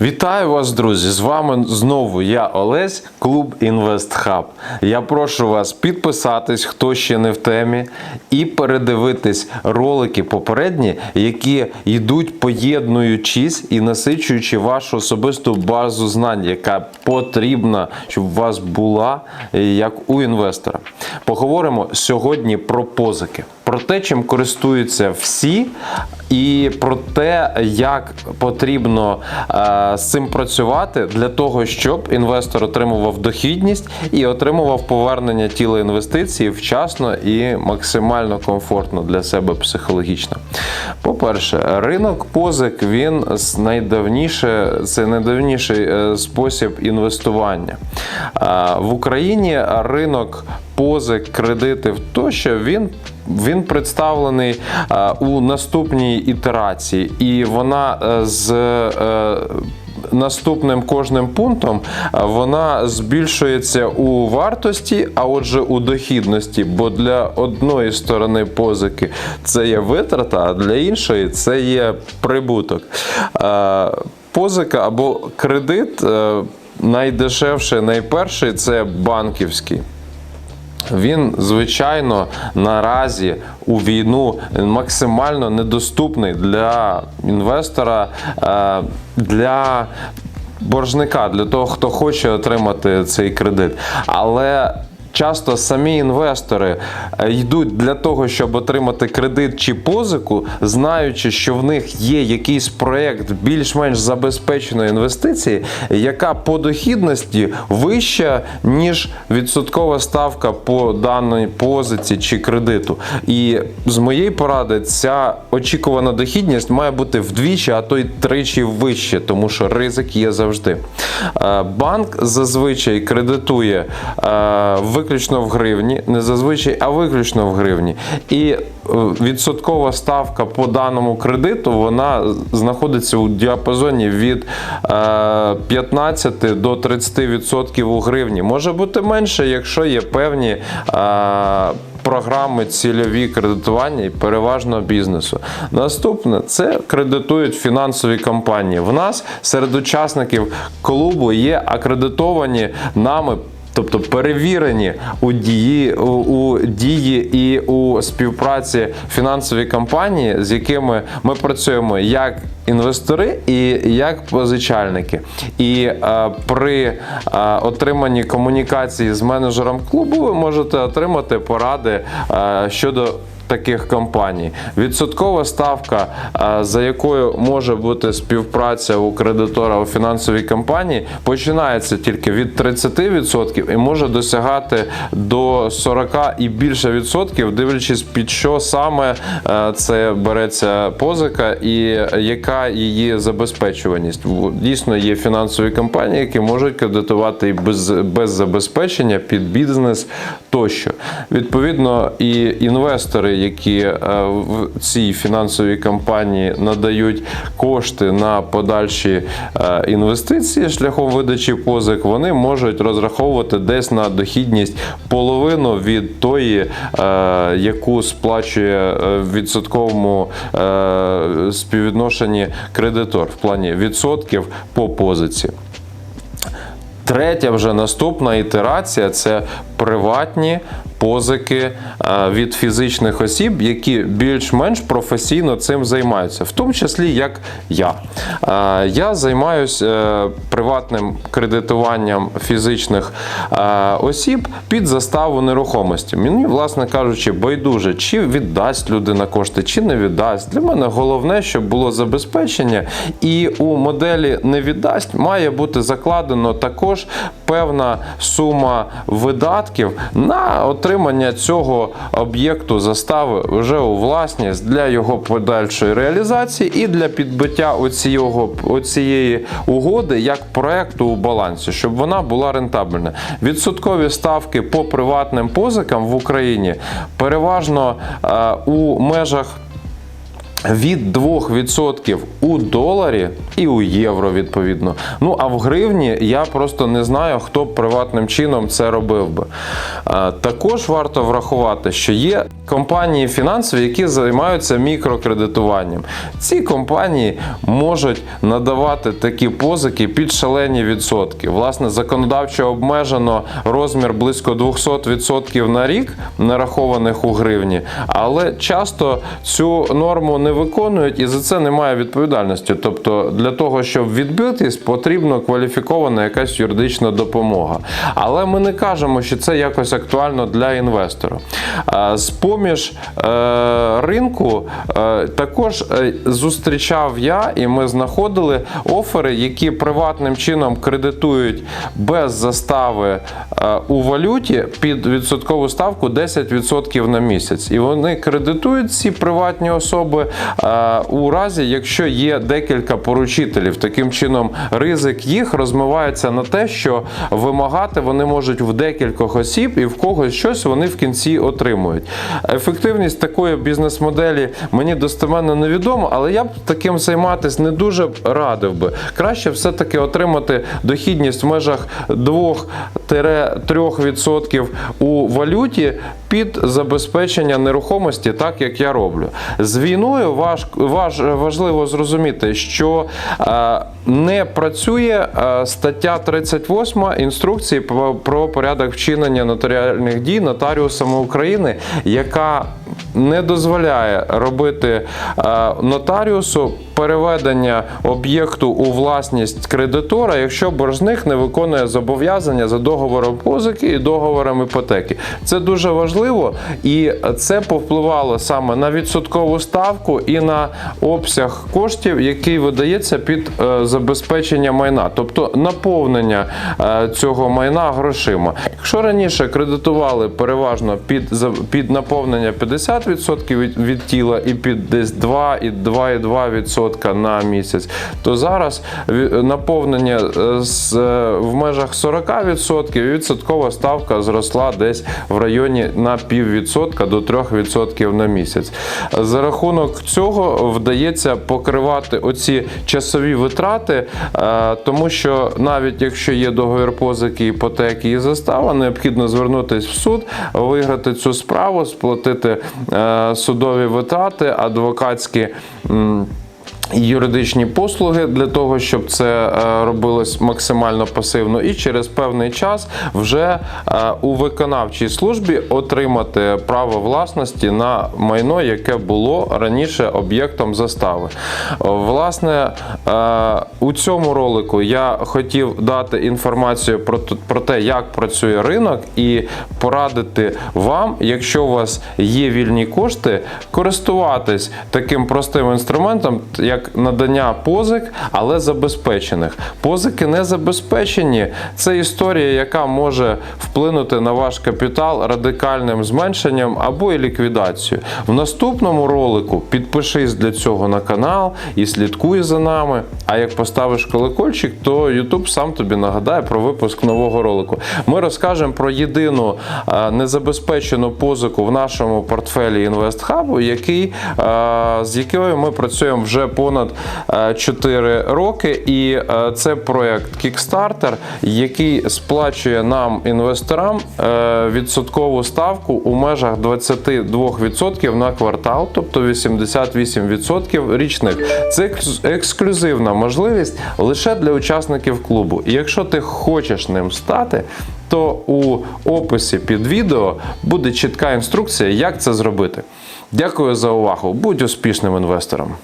Вітаю вас, друзі! З вами знову я Олесь, клуб InvestHub. Я прошу вас підписатись, хто ще не в темі, і передивитись ролики попередні, які йдуть поєднуючись і насичуючи вашу особисту базу знань, яка потрібна, щоб у вас була е, як у інвестора. Поговоримо сьогодні про позики. Про те, чим користуються всі, і про те, як потрібно е, з цим працювати для того, щоб інвестор отримував дохідність і отримував повернення тіла інвестицій вчасно і максимально комфортно для себе психологічно. По-перше, ринок позик він найдавніше, це найдавніший е, спосіб інвестування. Е, в Україні ринок позик, кредитів тощо він він представлений е, у наступній ітерації, і вона е, з е, наступним кожним пунктом вона збільшується у вартості, а отже, у дохідності. Бо для одної сторони позики це є витрата, а для іншої це є прибуток. Позика або кредит найдешевший, найперший це банківський. Він, звичайно, наразі у війну максимально недоступний для інвестора, е, для боржника, для того, хто хоче отримати цей кредит. Але Часто самі інвестори е, йдуть для того, щоб отримати кредит чи позику, знаючи, що в них є якийсь проєкт більш-менш забезпеченої інвестиції, яка по дохідності вища, ніж відсоткова ставка по даній позиці чи кредиту. І з моєї поради, ця очікувана дохідність має бути вдвічі, а то й тричі вище, тому що ризик є завжди. Е, Банк зазвичай кредитує е, виключно в гривні, не зазвичай, а виключно в гривні. І е, відсоткова ставка по даному кредиту вона знаходиться у діапазоні від е, 15 до 30% у гривні. Може бути менше, якщо є певні. Е, Програми цільові кредитування і переважно бізнесу. Наступне це кредитують фінансові компанії. В нас серед учасників клубу є акредитовані нами. Тобто перевірені у дії у, у дії і у співпраці фінансові компанії, з якими ми працюємо як інвестори і як позичальники. І е, при е, отриманні комунікації з менеджером клубу ви можете отримати поради е, щодо таких компаній. Відсоткова ставка, е, за якою може бути співпраця у кредитора у фінансовій компанії, починається тільки від 30% і може досягати до 40 і більше відсотків, дивлячись під що саме е, це береться позика і яка її забезпечуваність. Дійсно є фінансові компанії, які можуть кредитувати і без, без забезпечення під бізнес тощо. Відповідно, і інвестори, які е, в цій фінансовій компанії надають кошти на подальші е, інвестиції шляхом видачі позик, вони можуть розраховувати десь на дохідність половину від тої, е, яку сплачує в відсотковому співвідношенні кредитор в плані відсотків по позиці. Третя вже наступна ітерація це приватні позики е, від фізичних осіб, які більш-менш професійно цим займаються, в тому числі як я. Е, Я займаюся приватним кредитуванням фізичних е, осіб під заставу нерухомості. Мені, власне кажучи, байдуже, чи віддасть людина кошти, чи не віддасть. Для мене головне, щоб було забезпечення, і у моделі не віддасть має бути закладено також певна сума видатків на отримання цього об'єкту застави вже у власність для його подальшої реалізації і для підбиття оцього, оцієї угоди як проекту у балансі, щоб вона була рентабельна. Відсоткові ставки по приватним позикам в Україні переважно е, у межах від 2% у доларі і у євро, відповідно. Ну а в гривні я просто не знаю, хто б приватним чином це робив би. Також варто врахувати, що є компанії фінансові, які займаються мікрокредитуванням. Ці компанії можуть надавати такі позики під шалені відсотки. Власне, законодавчо обмежено розмір близько 200% на рік, нарахованих у гривні, але часто цю норму не виконують і за це немає відповідальності. Тобто для того, щоб відбитись, потрібно кваліфікована якась юридична допомога. Але ми не кажемо, що це якось актуально для інвестора. З-поміж е, ринку е, також е, зустрічав я, і ми знаходили офери, які приватним чином кредитують без застави у валюті під відсоткову ставку 10% на місяць. І вони кредитують ці приватні особи у разі, якщо є декілька поручителів. Таким чином, ризик їх розмивається на те, що вимагати вони можуть в декількох осіб, і в когось щось вони в кінці отримують. Ефективність такої бізнес-моделі мені достеменно невідомо, але я б таким займатися не дуже радив би. Краще все-таки отримати дохідність в межах 2-3% у валюті під забезпечення нерухомості, так як я роблю. З війною важ, важ, важливо зрозуміти, що е, не працює е, стаття 38 інструкції про, про порядок вчинення нотаріальних дій нотаріусами України, яка не дозволяє робити е, нотаріусу переведення об'єкту у власність кредитора, якщо боржник не виконує зобов'язання за договором позики і договором іпотеки. Це дуже важливо, і це повпливало саме на відсоткову ставку і на обсяг коштів, який видається під е, забезпечення майна, тобто наповнення е, цього майна грошима. Якщо раніше кредитували переважно під за- під наповнення 50% від, від тіла і під десь 2 і 2,2% на місяць, то зараз наповнення е, е, в межах 40% і відсоткова ставка зросла десь в районі на піввідсотка до 3% на місяць. За рахунок цього вдається покривати оці часові витрати, е, тому що навіть якщо є договір позики, іпотеки і застава, необхідно звернутися в суд, виграти цю справу, сплатити судові витрати, адвокатські. Юридичні послуги для того, щоб це е, робилось максимально пасивно, і через певний час вже е, у виконавчій службі отримати право власності на майно, яке було раніше об'єктом застави. Власне, е, у цьому ролику я хотів дати інформацію про те, як працює ринок, і порадити вам, якщо у вас є вільні кошти, користуватись таким простим інструментом, як надання позик, але забезпечених. Позики не забезпечені. Це історія, яка може вплинути на ваш капітал радикальним зменшенням або і ліквідацією. В наступному ролику підпишись для цього на канал і слідкуй за нами. А як поставиш колокольчик, то YouTube сам тобі нагадає про випуск нового ролику. Ми розкажемо про єдину е, незабезпечену позику в нашому портфелі InvestHub, який, е, з якою ми працюємо вже понад е, 4 роки. І е, це проект Kickstarter, який сплачує нам, інвесторам, е, відсоткову ставку у межах 22% на квартал, тобто 88% річних. Це ексклюзивна можливість лише для учасників клубу. І якщо ти хочеш ним стати, то у описі під відео буде чітка інструкція, як це зробити. Дякую за увагу. Будь успішним інвестором.